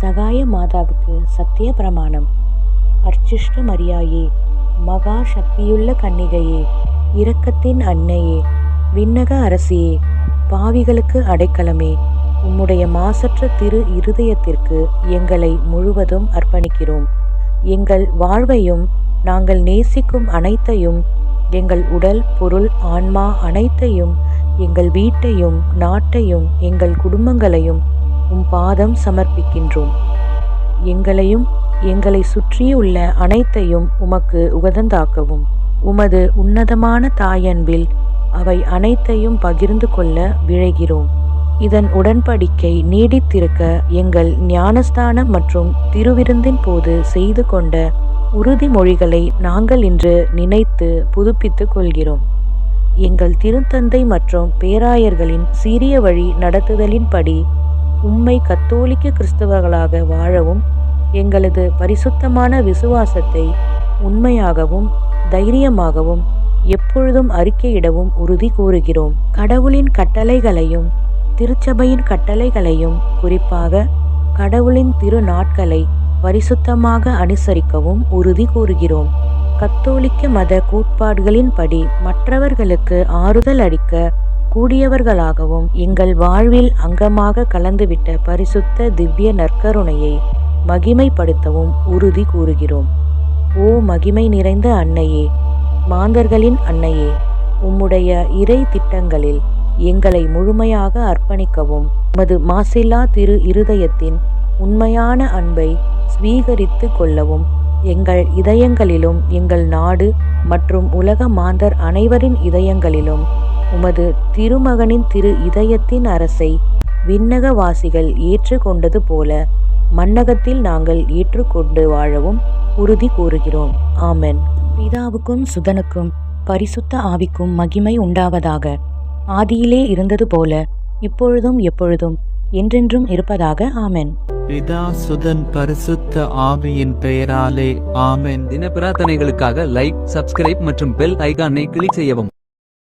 சகாய மாதாவுக்கு சத்திய பிரமாணம். அர்ச்சிஷ்ட மரியாயே மகா சக்தியுள்ள கன்னிகையே இரக்கத்தின் அன்னையே விண்ணக அரசியே பாவிகளுக்கு அடைக்கலமே உம்முடைய மாசற்ற திரு இருதயத்திற்கு எங்களை முழுவதும் அர்ப்பணிக்கிறோம். எங்கள் வாழ்வையும் நாங்கள் நேசிக்கும் அனைத்தையும் எங்கள் உடல் பொருள் ஆன்மா அனைத்தையும் எங்கள் வீட்டையும் நாட்டையும் எங்கள் குடும்பங்களையும் உம் பாதம் சமர்ப்பிக்கின்றோம். எங்களையும் எங்களை சுற்றியுள்ள அனைத்தையும் உமக்கு உகதந்தாக்கவும் உமது உன்னதமான தாயன்பில் அவை அனைத்தையும் பகிர்ந்து கொள்ள விழைகிறோம். இதன் உடன்படிக்கை நீடித்திருக்க எங்கள் ஞானஸ்தானம் மற்றும் திருவிருந்தின் போது செய்து கொண்ட உறுதிமொழிகளை நாங்கள் இன்று நினைத்து புதுப்பித்துக் கொள்கிறோம். எங்கள் திருத்தந்தை மற்றும் பேராயர்களின் சீரிய வழி நடத்துதலின்படி உம்மை கத்தோலிக்க கிறிஸ்தவர்களாக வாழவும் எங்களது பரிசுத்தமான விசுவாசத்தை உண்மையாகவும் தைரியமாகவும் எப்பொழுதும் அறிக்கையிடவும் உறுதி கூறுகிறோம். கடவுளின் கட்டளைகளையும் திருச்சபையின் கட்டளைகளையும் குறிப்பாக கடவுளின் திரு நாட்களை பரிசுத்தமாக அனுசரிக்கவும் உறுதி கூறுகிறோம். கத்தோலிக்க மத கோட்பாடுகளின்படி மற்றவர்களுக்கு ஆறுதல் அளிக்க கூடியவர்களாகவும் எங்கள் வாழ்வில் அங்கமாக கலந்துவிட்ட பரிசுத்த திவ்ய நற்கருணையை மகிமைப்படுத்தவும் உறுதி கூறுகிறோம். ஓ மகிமை நிறைந்த அன்னையே மாந்தர்களின் அன்னையே உம்முடைய இறை திட்டங்களில் எங்களை முழுமையாக அர்ப்பணிக்கவும். உமது மாசில்லா திரு இருதயத்தின் உண்மையான அன்பை ஸ்வீகரித்து கொள்ளவும். எங்கள் இதயங்களிலும் எங்கள் நாடு மற்றும் உலக மாந்தர் அனைவரின் இதயங்களிலும் உமது திருமகனின் திரு இதயத்தின் அரசை விண்ணகவாசிகள் ஏற்றுக்கொண்டது போல மன்னகத்தில் நாங்கள் ஏற்றுக்கொண்டு வாழவும் உறுதி கூறுகிறோம். ஆமென். பிதாவுக்கும் சுதனுக்கும் பரிசுத்த ஆவிக்கும் மகிமை உண்டாவதாக. ஆதியிலே இருந்தது போல இப்பொழுதும் எப்பொழுதும் என்றென்றும் இருப்பதாக. ஆமென். பிதா சுதன் பரிசுத்த ஆவியின் பெயராலே ஆமென். தின பிரார்த்தனைகளுக்காக லைக் சப்ஸ்கிரைப் மற்றும் பெல் ஐகானை கிளிக் செய்யவும்.